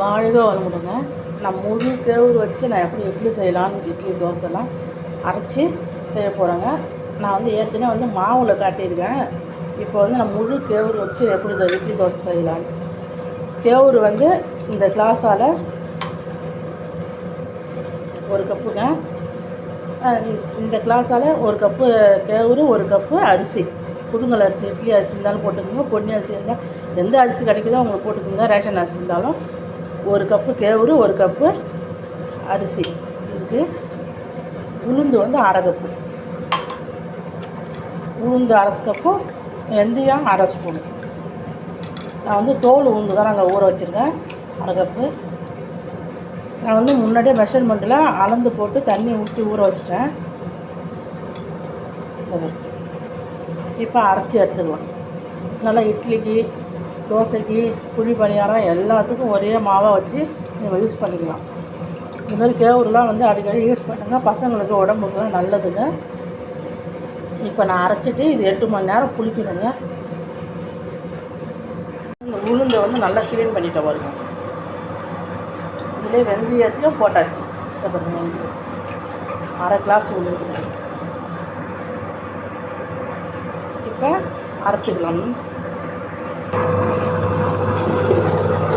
வாழ்க வளமுடுங்க. நான் முழு கேவுரு வச்சு நான் எப்படி இட்லி செய்யலான்னு இட்லி தோசைலாம் அரைச்சி செய்ய போகிறேங்க நான் வந்து ஏற்கனவே வந்து மாவில் காட்டியிருக்கேன். இப்போ வந்து நான் முழு கேவுரு வச்சு எப்படி இந்த இட்லி தோசை செய்யலான்னு கேவுரு வந்து இந்த கிளாஸால் ஒரு கப்புங்க. இந்த கிளாஸால் ஒரு கப்பு கேவுரு ஒரு கப்பு அரிசி. புதுங்கல் அரிசி இட்லி அரிசி இருந்தாலும் போட்டுக்கோங்க. பொன்னி அரிசி இருந்தால் எந்த அரிசி கிடைக்குதோ உங்களுக்கு போட்டுக்கோங்க. ரேஷன் அரிசி இருந்தாலும் ஒரு கப்பு கேவுரு ஒரு கப்பு அரிசி. இதுக்கு உளுந்து வந்து அரை கப்பு உளுந்து அரை கப்பு வெந்தயம் அரை ஸ்பூனு நான் வந்து தோல் உளுந்து தான் நாங்கள் ஊற வச்சுருக்கேன். அரை கப்பு நான் வந்து முன்னாடியே மெஷர்மெண்ட்டில் அளந்து போட்டு தண்ணி ஊற்றி ஊற வச்சிட்டேன். இப்போ அரைச்சி எடுத்துக்கலாம். நல்லா இட்லிக்கு தோசைக்கு குழி பணியாரம் எல்லாத்துக்கும் ஒரே மாவாக வச்சு நம்ம யூஸ் பண்ணிக்கலாம். இதுமாதிரி கேவுருலாம் வந்து அடிக்கடி யூஸ் பண்ணுங்கள் பசங்களுக்கு உடம்புக்கு நல்லதுங்க. இப்போ நான் அரைச்சிட்டு இது எட்டு மணி நேரம் புளிக்கணுங்க. இந்த உளுந்தை வந்து நல்லா க்ளீன் பண்ணிட்டு வருங்க இதிலே வெந்தயத்தையும் போட்டாச்சு. பாருங்க அரை கிளாஸ் உளுந்து இப்போ அரைச்சிக்கலாம்.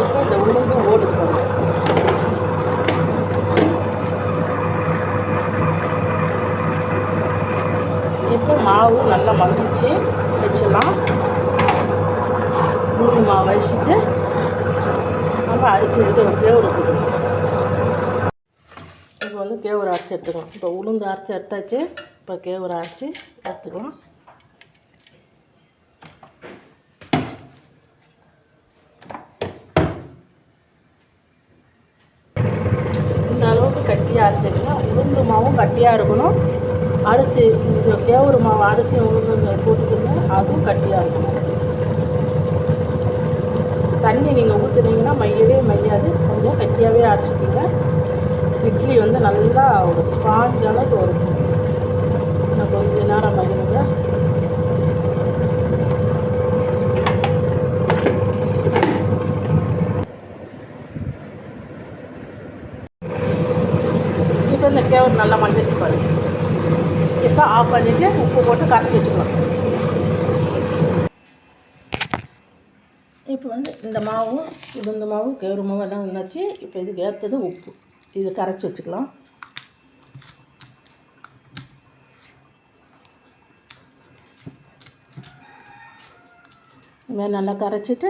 இப்போ இந்த உளுந்து ஓடுது இப்போ மாவு நல்லா மந்திச்சு வச்சிடலாம். உளுந்து மாவு வச்சுட்டு நம்ம அரிசி எடுத்து ஒரு கேவுரு கொடுக்கணும் இப்போ வந்து கேவுரு அரைச்சி எடுத்துக்கலாம். இப்போ உளுந்து அரைச்சி எடுத்தாச்சு. இப்போ கேவுரு அரைச்சி எடுத்துக்கலாம் இந்த அரைச்சிக்கலாம் உளுந்து மாவும் கட்டியாக இருக்கணும். அரிசி இந்த கேவுரு மாவு அரிசி உளுந்து போட்டுக்கோங்க அதுவும் கட்டியாக இருக்கணும். தண்ணி நீங்கள் ஊற்றுனீங்கன்னா மையவே மையாது கொஞ்சம் கட்டியாகவே அரைச்சிக்கிங்க. இட்லி வந்து நல்லா ஒரு ஸ்பாஞ்ச் அளவுக்கு வரும். கொஞ்சம் நேரம் மையணுங்க இப்போ இந்த கேவர் நல்லா மண்டிச்சு பாருங்க இப்போ ஆஃப் பண்ணிவிட்டு உப்பு போட்டு கரைச்சி வச்சுக்கலாம். இப்போ வந்து இந்த மாவும் உளுந்த மாவும் கேவுரு மாவும் எல்லாம் வந்தாச்சு இப்போ இதுக்கு ஏற்றது உப்பு. இது கரைச்சி வச்சுக்கலாம். இது மாதிரி நல்லா கரைச்சிட்டு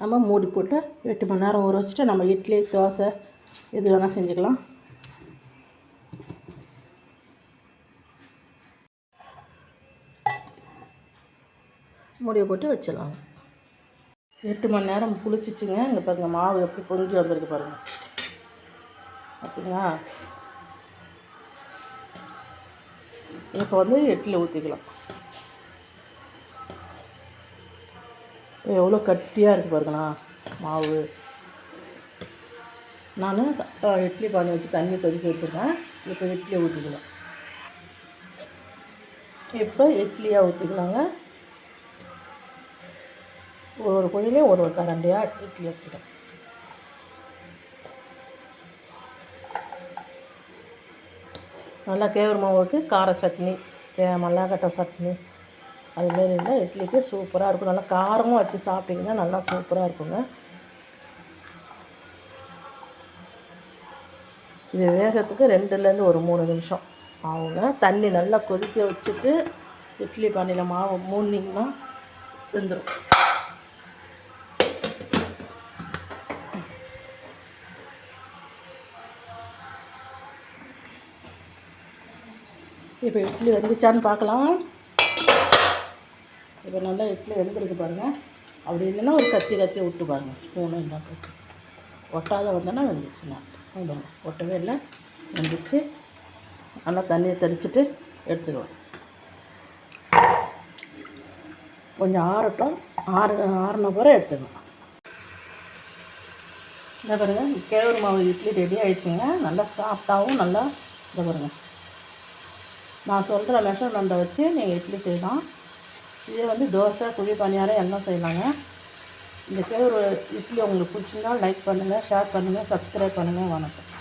நம்ம மூடி போட்டு எட்டு மணி நேரம் ஊற வச்சுட்டு நம்ம இட்லி தோசை இது வேணால் செஞ்சுக்கலாம். மூடியை போட்டு வச்சிடலாம். எட்டு மணி நேரம் புளிச்சிச்சுங்க இங்கே பாருங்க மாவு எப்படி பொங்கி வந்திருக்கு பாருங்க. பார்த்தீங்களா இப்போ வந்து எட்டில் ஊற்றிக்கலாம் எவ்வளோ கட்டியாக இருக்குது பாருங்களா மாவு. நான் இட்லி பானை வச்சு தண்ணி கொதிக்க வச்சுருக்கேன். இப்போ இட்லியை ஊற்றிக்கலாம் இப்போ இட்லியாக ஊற்றிக்கலாங்க ஒரு ஒரு குழிலையும் ஒரு ஒரு கரண்டியாக இட்லி வச்சுக்கலாம் நல்லா கேவரு மாவுக்கு கார சட்னி கே மல்லாக்கட்டை சட்னி அதுமாரி இருந்தால் இட்லிக்கு சூப்பராக இருக்கும். நல்லா காரமும் வச்சு சாப்பிட்டிங்கன்னா நல்லா சூப்பராக இருக்குங்க. இது வேகத்துக்கு ரெண்டுலேருந்து ஒரு மூணு நிமிஷம் ஆகுங்க. தண்ணி நல்லா கொதிக்க வச்சுட்டு இட்லி பானையில் மாவு மூணுனிங்கன்னா வெந்துடும் இப்போ இட்லி வெந்துச்சான்னு பார்க்கலாம். இப்போ நல்லா இட்லி வெந்துருக்கு பாருங்கள் அப்படி இல்லைன்னா ஒரு கத்தி கத்தி விட்டு பாருங்கள் ஸ்பூனு இல்லை கத்தி. ஒட்டாத வந்தோன்னா வெந்துச்சுன்னா பாருங்க ஒட்டவே இல்லை. வெந்துச்சு. நல்லா தண்ணியை தெளிச்சுட்டு எடுத்துக்கலாம். கொஞ்சம் ஆறட்டும். ஆறு ஆறின பிறகு எடுத்துக்கணும் இந்த பாருங்கள் கேவுரு மாவு இட்லி ரெடி ஆகிடுச்சுங்க நல்லா சாஃப்டாகவும் நல்லா இந்த பாருங்கள் நான் சொல்கிற மெஷர்மெண்ட்டை வச்சு நீங்கள் இட்லி செய்யலாம். இதே வந்து தோசை குழி பணியாரம் எல்லாம் செய்யலாங்க. இந்த பேர் இட்லி உங்களுக்கு பிடிச்சிருந்தா லைக் பண்ணுங்கள் ஷேர் பண்ணுங்கள் சப்ஸ்கிரைப் பண்ணுங்கள் வணக்கம்.